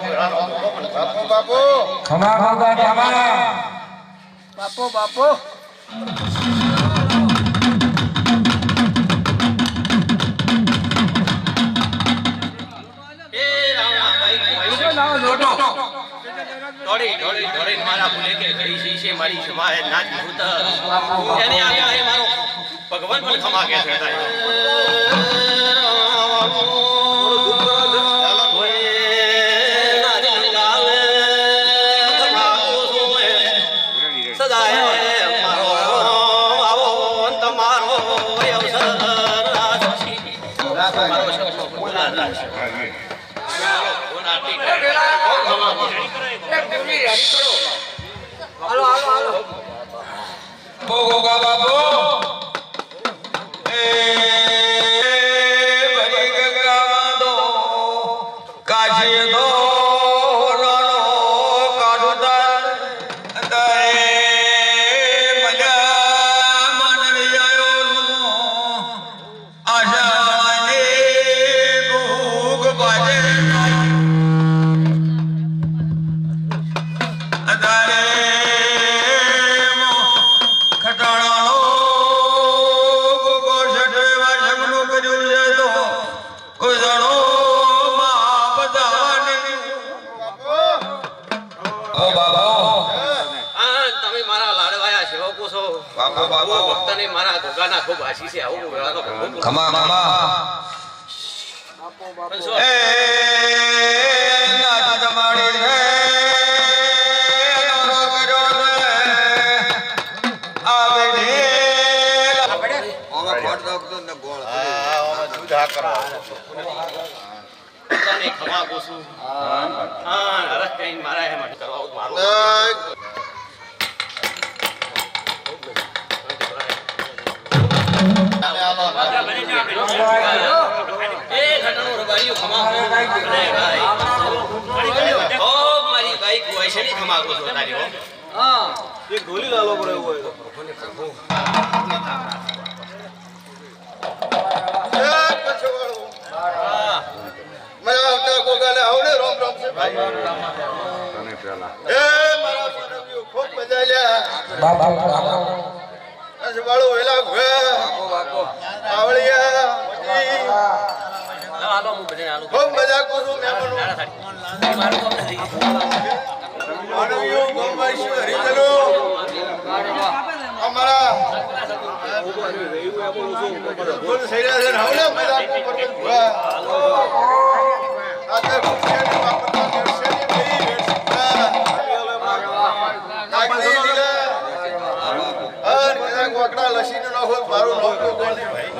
બાપુ બાપુ ખમા બાપા. ખમા બાપુ બાપુ મારા આવ્યા એ મારો ભગવાન પણ ખમા કે છે બોગા બાપુ. એ ભક્તને મારા ગોગાના ખૂબ છે. આવું તો ખમા ખમા. એ જમાડી ખમા. હા, હરખ કઈ મારા એમ કરવા મારું. અરે ભાઈ. ખૂબ મારી બાઈક હોય છે હો. બધાને. ખૂબ મજા કરું મહેમાનો મારું કામ નથી. માનવીઓ હરિજનો. અમારા છે. ભુવા આતે વાપરતા કદાચ વાકડા લસીનો ના હોય મારું નામ કોને ભાઈ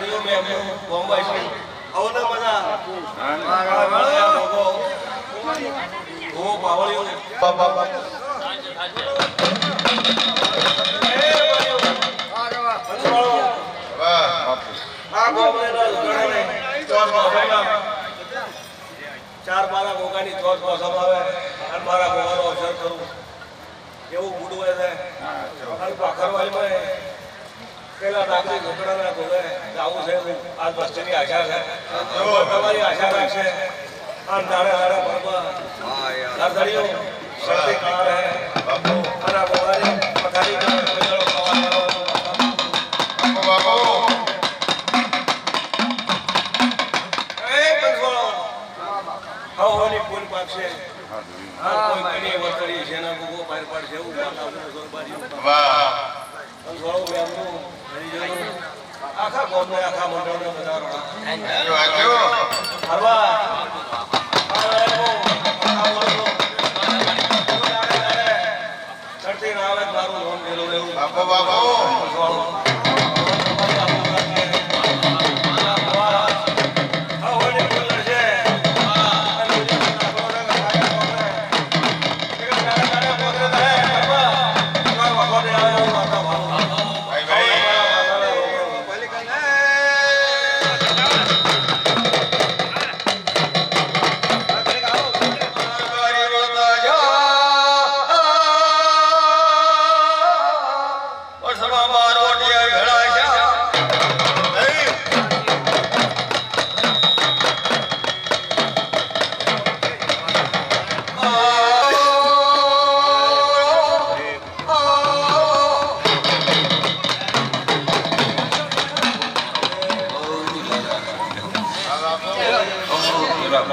લહેર થાય ભાઈ હું ને બોલો કોક મહારાજની જય ભાઈ બાબુ બાપુ ચાર બારા ગોગાની ચોથ મોસમ આવે અને મારા ગોગાનો અવસર કરું. એવું ગુડું હોય છે. પેલા નાગરિક આવું છે આશા છે. તમારી આશા રાખશે. આ નાણે નાણે ભરમાં શક્તિકાર શક્તિ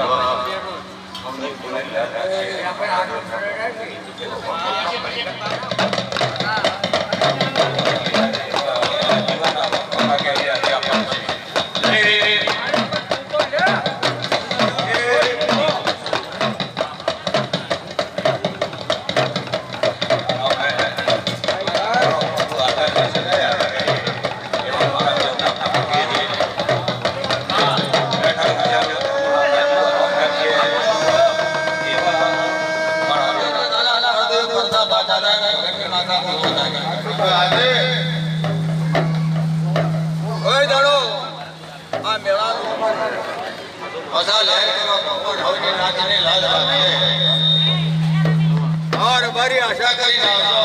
આજે પાછા લહેર કરવા ભગવાન હવે નાચીને લાજ રાખે. ઓર મારી આશા કરીને આવજો.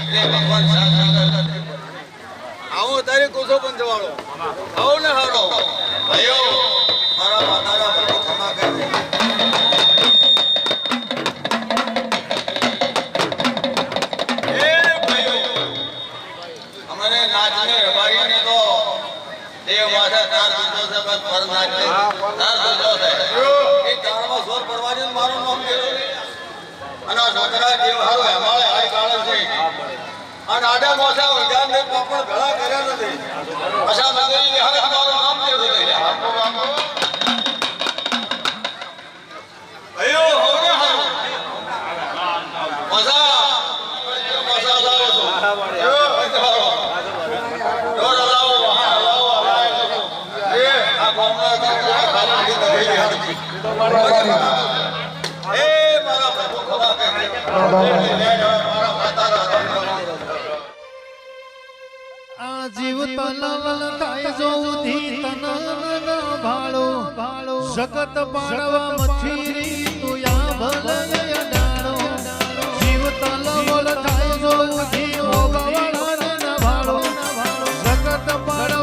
એટલે ભગવાન સાક્ષાત આવું તારી કોસો પંચવાળો આવું ને હારો. ભાઈઓ મારા માતાના પ્રભુ ખમા કરજે. નાચે તાર પડવાની મારું નામ લેવું અને આ છોકરા દેવ હારો હેમાળે હાઈ કાળે છે અને આડા મોસા ઉજાન ને પણ ભેળા કર્યા નથી અશા નગરી હારે જીવ ભાળો જીવ તલવલ થાય ભાળો જગત પાડવા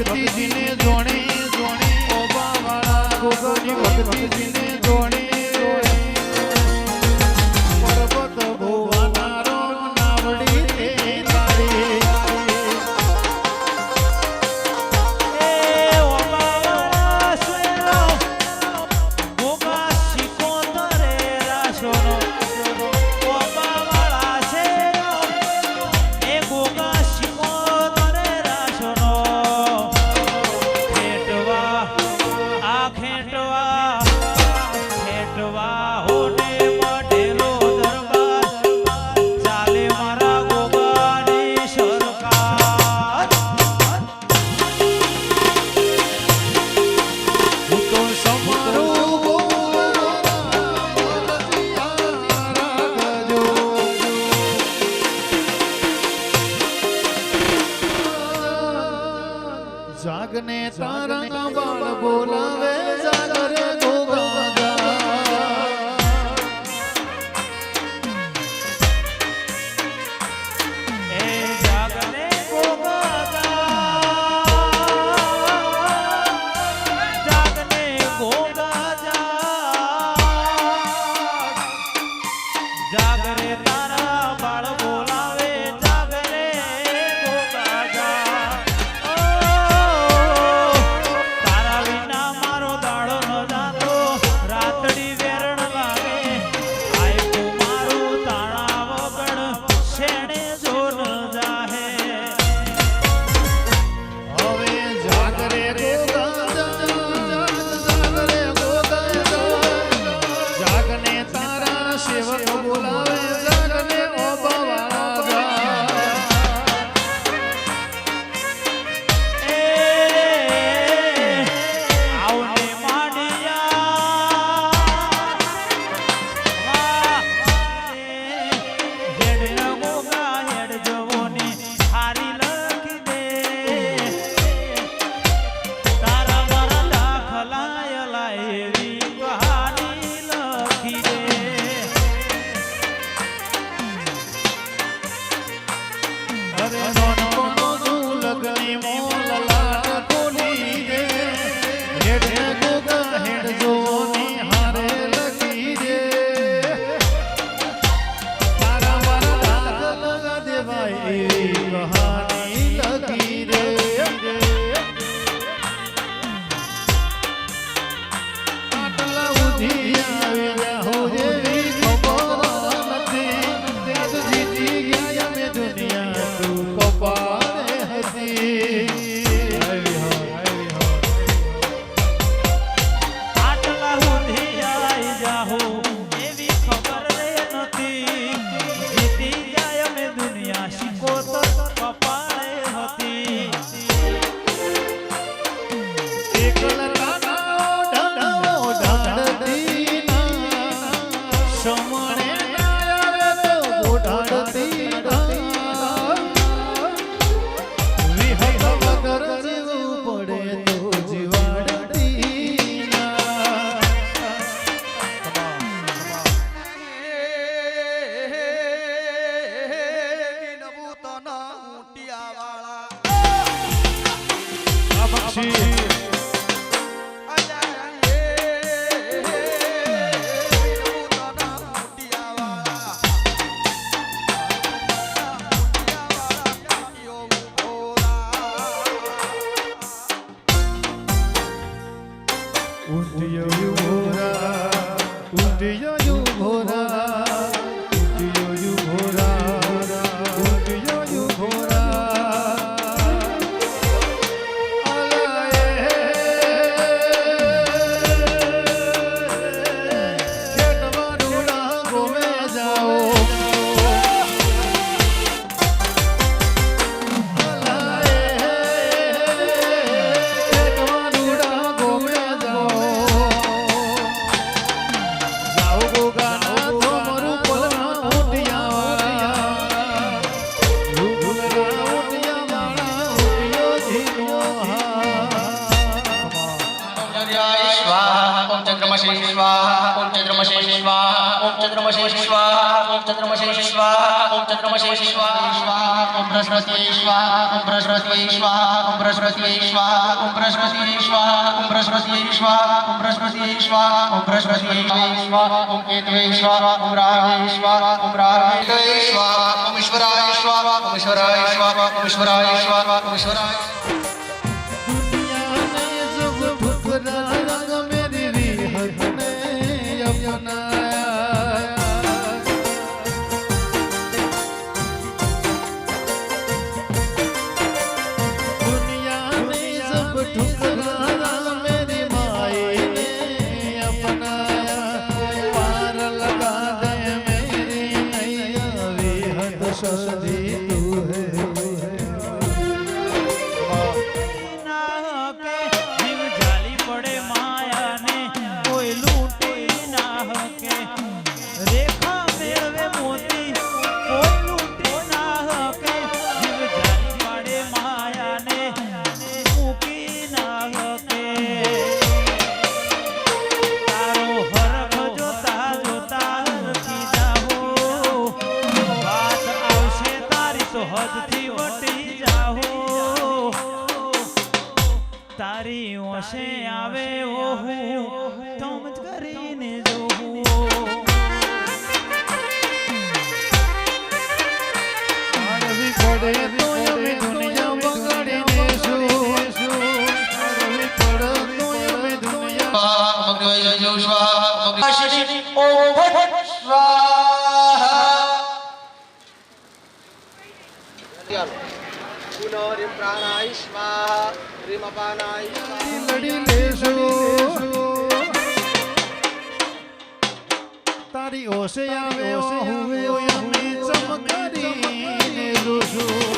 Cause the thing is, you स्वाहा ओम बृहस्पति स्वाहा ओम बृहस्पति स्वाहा ओम केतवे स्वाहा ओम राहवे स्वाहा ओम राहवे स्वाहा ओम ईश्वराय स्वाहा ओम ईश्वराय स्वाहा ओम ईश्वराय स्वाहा ओम ईश्वराय પ્રાણાય સ્વાહા રીમ અપાનાય લડી લેશો તારી ઓશે આવે ઓશે હું ચમકારી જોશું